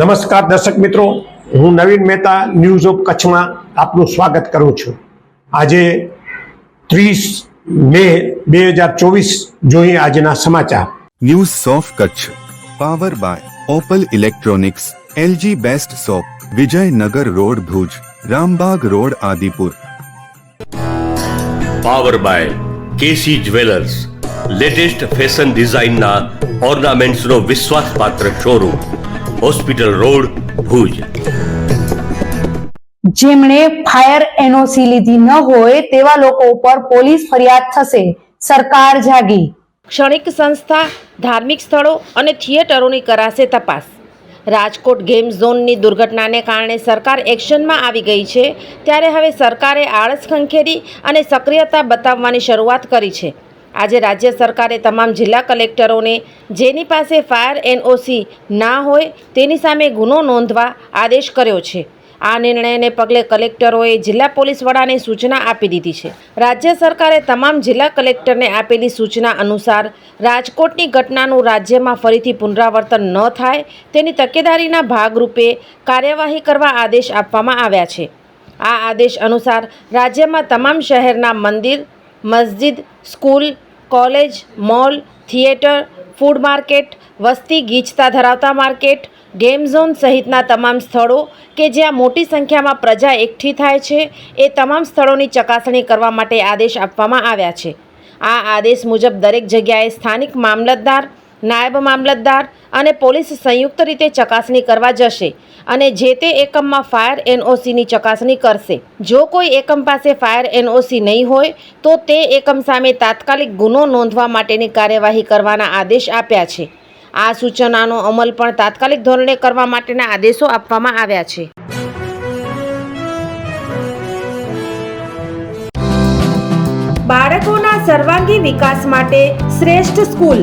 નમસ્કાર દર્શક મિત્રો હું નવીન મહેતા ન્યૂઝ ઓફ કચ્છમાં આપનું સ્વાગત કરું છું. આજે ત્રીસ મે બે હજાર ચોવીસ જોઈએ આજના સમાચાર. News of Kutch. Power by Opal electronics LG best shop Vijaynagar road Bhuj Rambag road Adipur. Power by KC jewellers latest fashion ડિઝાઇનના ઓર્નામેન્ટ્સનો વિશ્વાસપાત્ર શોરૂમ હોસ્પિટલ રોડ ભુજ. જેમણે ફાયર એનઓસી લીધી ન હોય તેવા લોકો ઉપર પોલીસ ફરિયાદ થશે. સરકાર જાગી. ક્ષણિક સંસ્થા ધાર્મિક સ્થળો અને થિયેટરોની કરાશે તપાસ. રાજકોટ ગેમ ઝોનની દુર્ઘટનાને કારણે સરકાર એક્શનમાં આવી ગઈ છે. ત્યારે હવે સરકારે આળસ ખંખેરી અને સક્રિયતા બતાવવાની શરૂઆત કરી છે. આજે રાજ્ય સરકારે તમામ જિલ્લા કલેક્ટરોને જેની પાસે ફાયર એનઓસી ના હોય તેની સામે ગુનો નોંધવા આદેશ કર્યો છે. આ નિર્ણયને પગલે કલેક્ટરોએ જિલ્લા પોલીસ વડાને સૂચના આપી દીધી છે. રાજ્ય સરકારે તમામ જિલ્લા કલેક્ટરને આપેલી સૂચના અનુસાર રાજકોટની ઘટનાનું રાજ્યમાં ફરીથી પુનરાવર્તન ન થાય તેની તકેદારીના ભાગરૂપે કાર્યવાહી કરવા આદેશ આપવામાં આવ્યા છે. આ આદેશ અનુસાર રાજ્યમાં તમામ શહેરના મંદિર, મસ્જિદ, school college, mall, theatre, food market, વસ્તી ગીચતા ધરાવતા માર્કેટ, ગેમ ઝોન સહિતના તમામ સ્થળો કે જ્યાં મોટી સંખ્યામાં પ્રજા એકઠી થાય છે, એ તમામ સ્થળોની ચકાસણી કરવા માટે આદેશ આપવામાં આવ્યા છે. આ આદેશ મુજબ દરેક જગ્યાએ સ્થાનિક મામલતદાર નાયબ મામલતદાર અને પોલીસ સંયુક્ત રીતે ચકાસણી કરવા જશે અને જે તે એકમમાં ફાયર એનઓસીની ચકાસણી કરશે. જો કોઈ એકમ પાસે ફાયર એનઓસી નહીં હોય, તો તે એકમ સામે તાત્કાલિક ગુનો નોંધવા માટેની કાર્યવાહી કરવાના આદેશ આપ્યા છે. આ સૂચનાનો અમલ પણ તાત્કાલિક ધોરણે કરવા માટેના આદેશો આપવામાં આવ્યા છે. બાળકોના સર્વાંગી વિકાસ માટે શ્રેષ્ઠ સ્કૂલ.